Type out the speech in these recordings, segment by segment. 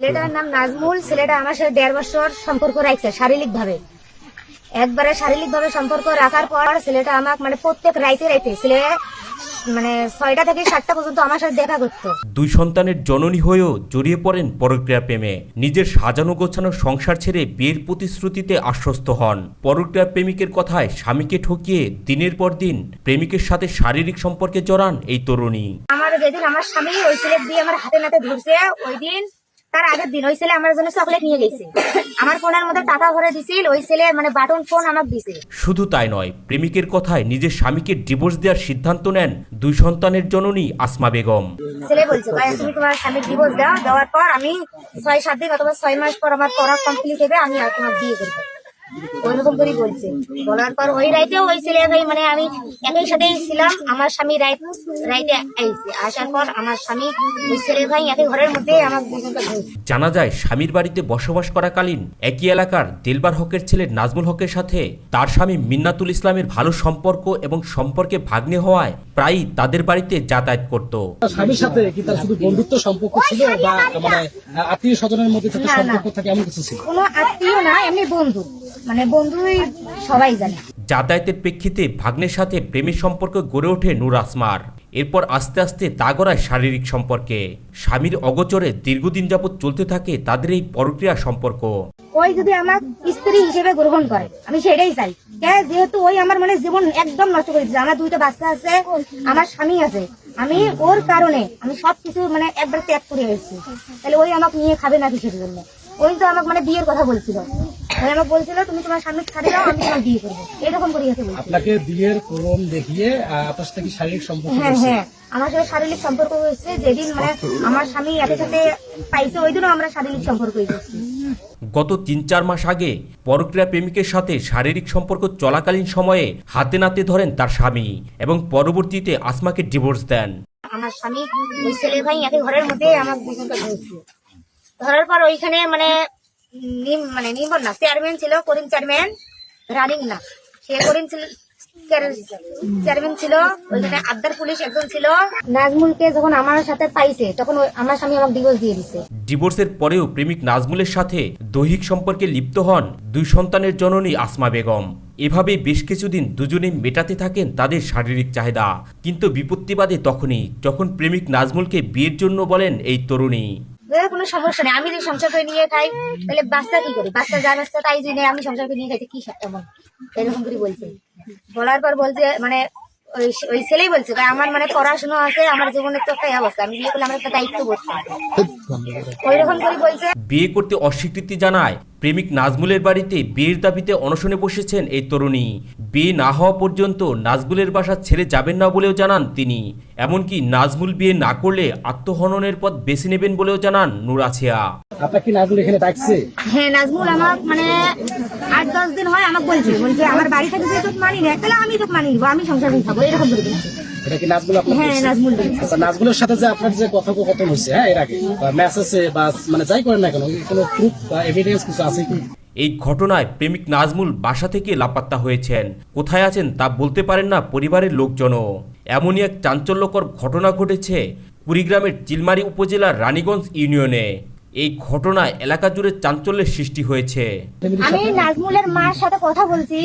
ছেলেটার নাম নাজমুল ছেলেটা আমার সাথে দেড় বছর সম্পর্ক রাখছে শারীরিক ভাবে একবারে শারীরিক ভাবে সম্পর্ক রাখার পর ছেলেটা আমাকে মানে প্রত্যেক রাইতে রাইতে ছেলে মানে ছয়টা থেকে সাতটা পর্যন্ত আমার সাথে দেখা করতো। দুই সন্তানের জননী হয়েও জড়িয়ে পড়েন পরক্রিয়া প্রেমে। নিজের সাজানো গোছানো সংসার ছেড়ে বিয়ের প্রতিশ্রুতিতে আশ্বস্ত হন। পরক্রিয়া প্রেমিকের কথায় স্বামীকে ঠকিয়ে দিনের পর দিন প্রেমিকের সাথে শারীরিক সম্পর্কে জড়ান এই তরুণী। আমার যেদিন আমার স্বামী ওই ছেলে দিয়ে আমার হাতে নাতে ধরছে ওই দিন তার আগের দিন ওই ছেলে আমার জন্য চকলেট নিয়ে গেছে। আমার ফোনের মধ্যে টাকা ভরে দিছিল ওই ছেলে মানে বাটন ফোন আমাকে দিছে। শুধু তাই নয় প্রেমিকের কথায় নিজের স্বামীকে ডিভোর্স দেওয়ার সিদ্ধান্ত নেন দুই সন্তানের জননী আসমা বেগম। ছেলে বলছে ভাই তুমি তোমার স্বামীর ডিভোর্স দাও দেওয়ার পর আমি ছয় সাত দিন অথবা ছয় মাস পর আমার পড়া কমপ্লিট হবে আমি আর তোমার বিয়ে করব। ওইরকম করেই বলছে। বলার পর ওই রাইতেও ওই ছেলে মানে আমি একই সাথেই ছিলাম আমার স্বামী রাইত রাইতে আইছে। আসার পর আমার স্বামী ওই ছেলে ভাই একই ঘরের মধ্যে আমার দুজনকে জানা যায় স্বামীর বাড়িতে বসবাস করাকালীন একই এলাকার দিলবার হকের ছেলে নাজমুল হকের সাথে তার স্বামী মিন্নাতুল ইসলামের ভালো সম্পর্ক এবং সম্পর্কে ভাগ্নে হওয়ায় প্রায়ই তাদের বাড়িতে যাতায়াত করত। স্বামীর সাথে কি তার শুধু বন্ধুত্ব সম্পর্ক ছিল বা মানে আত্মীয় স্বজনের মধ্যে। সম্পর্ক থাকে এমন কিছু ছিল? কোনো আত্মীয় না এমনি বন্ধু। মানে বন্ধুই সবাই জানে। যাতায়াতের প্রেক্ষিতে ভাগ্নের সাথে প্রেমের সম্পর্ক গড়ে ওঠে নূর আসমার। এরপর আস্তে আস্তে তা গড়ায় শারীরিক সম্পর্কে। স্বামীর অগোচরে দীর্ঘদিন যাবৎ চলতে থাকে তাদের এই পরক্রিয়া সম্পর্ক। ওই যদি আমার স্ত্রী হিসেবে গ্রহণ করে আমি সেটাই চাই। কে যেহেতু ওই আমার মানে জীবন একদম নষ্ট করে দিচ্ছে আমার দুইটা বাচ্চা আছে আমার স্বামী আছে। আমি ওর কারণে আমি সবকিছু মানে একবার ত্যাগ করে এসেছি। তাহলে ওই আমাকে নিয়ে খাবে না কিসের জন্য ওই তো আমাকে মানে বিয়ের কথা বলছিল। ওই আমাকে বলছিল? তুমি তোমার স্বামী ছাড়ে দাও আমি তোমার বিয়ে করব। এরকম করে এসে বলছিল আপনাকে বিয়ের ক্রম দেখিয়ে আপনার সাথে কি শারীরিক সম্পর্ক হ্যাঁ হ্যাঁ। আমার সাথে শারীরিক সম্পর্ক হয়েছে। যেদিন মানে আমার স্বামী একই সাথে পাইছে ওই দিনও আমরা শারীরিক সম্পর্ক হয়েছি গত তিন চার মাস আগে পরক্রিয়া প্রেমিকের সাথে শারীরিক সম্পর্ক চলাকালীন সময়ে হাতে নাতে ধরেন তার স্বামী এবং পরবর্তীতে আসমাকে ডিভোর্স দেন। আমার স্বামী ওই ছেলে ভাই ঘরের মধ্যে আমার ধরার পর ওইখানে মানে মানে না, চেয়ারম্যান ছিল, করিম চেয়ারম্যান, রানিং না। সে করিম ছিল দৈহিক সম্পর্কে লিপ্ত হন দুই সন্তানের জননী আসমা বেগম। এভাবে বেশ কিছুদিন দুজনে মেটাতে থাকেন তাদের শারীরিক চাহিদা। কিন্তু বিপত্তিবাদে তখনই, যখন প্রেমিক নাজমুলকে বিয়ের জন্য বলেন এই তরুণী। কোনো সমস্যা নেই। আমি যদি সংসার করে নিয়ে খাই, তাহলে বাচ্চা কি করি? বাচ্চা যা বাচ্চা, তাই যদি আমি সংসার করে নিয়ে খাইতে কি এমন? এরকম করে বলছে। বলার পর বলছে মানে ওই ছেলেই বলছে আমার মানে পড়াশোনা আছে, আমার জীবনের তো একটাই অবস্থা। আমি বিয়ে করলে আমার একটা দায়িত্ব ওই রকম করে বলছে। বিয়ে করতে অস্বীকৃতি জানায় প্রেমিক নাজমুলের বাড়িতে বিয়ের দাবিতে অনশনে বসেছেন এই তরুণী। বিয়ে না হওয়া পর্যন্ত নাজমুলের বাসা ছেড়ে যাবেন না বলেও জানান তিনি। এমনকি নাজমুল বিয়ে না করলে আত্মহননের পথ বেছে নেবেন বলেও জানান নুরাছিয়া। আপনার কি নাজুল এখানে ডাকছে? হ্যাঁ নাজমুল আমার মানে আট দশ দিন হয় আমাকে বলছে। বলছে আমার বাড়ি থেকে যদি তোকে মানি না তাহলে আমি তোকে মানি নিবো আমি সংসার করে খাব। এরকম করে এটা কি নাজমুল আপনার হ্যাঁ নাজমুল আচ্ছা নাজমুলের সাথে যে আপনার যে কথোপকথন হয়েছে হ্যাঁ এর আগে বা মেসেজে বা মানে যাই করেন না কেন কোনো প্রুফ বা এভিডেন্স কিছু আছে কি? এই ঘটনায় প্রেমিক নাজমুল বাসা থেকে লাপাত্তা হয়েছেন। কোথায় আছেন তা বলতে পারেন না পরিবারের লোকজনও। এমনই এক চাঞ্চল্যকর ঘটনা ঘটেছে কুড়িগ্রামের চিলমারি উপজেলার রানীগঞ্জ ইউনিয়নে। এই ঘটনায় এলাকা জুড়ে চাঞ্চল্যের সৃষ্টি হয়েছে। আমি নাজমুলের মার সাথে কথা বলছি।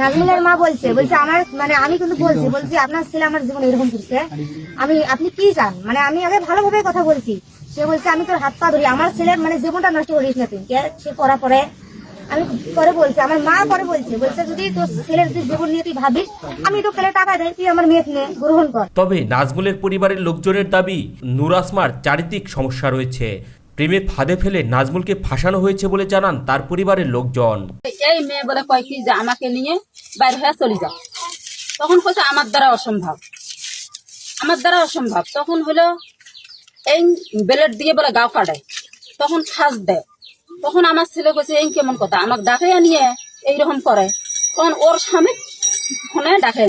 নাজমুলের মা বলছে বলছে আমার মানে আমি কিন্তু বলছি বলছি আপনার ছেলে আমার জীবনে এরকম করছে। আমি আপনি কি চান? মানে আমি আগে ভালোভাবে কথা বলছি। সে বলছে আমি তোর হাত পা ধরি আমার ছেলের মানে জীবনটা নষ্ট করিস না তুই সে পড়া পরে আমি পরে বলছি আমার মা পরে বলছে বলছে যদি তোর ছেলের যদি জীবন নিয়ে তুই ভাবিস আমি তো ছেলে টাকা দেয় তুই আমার মেয়েকে নে গ্রহণ কর। তবে নাজমুলের পরিবারের লোকজনের দাবি নূর আসমার চারিদিক সমস্যা রয়েছে। প্রেমের ফাঁদে ফেলে নাজমুলকে ফাঁসানো হয়েছে বলে জানান তার পরিবারের লোকজন। এই মেয়ে বলে কয় কি যে আমাকে নিয়ে বাইরে হয়ে চলে যাও। তখন কইছে আমার দ্বারা অসম্ভব। আমার দ্বারা অসম্ভব। তখন হলো এই বেলেট দিয়ে বলে গাও কাটায়। তখন ফাঁস দেয়। তখন আমার ছেলে কইছে, এই কেমন কথা? আমাকে ডাকে নিয়ে এইরকম করে। তখন ওর স্বামী ফোনে ডাকে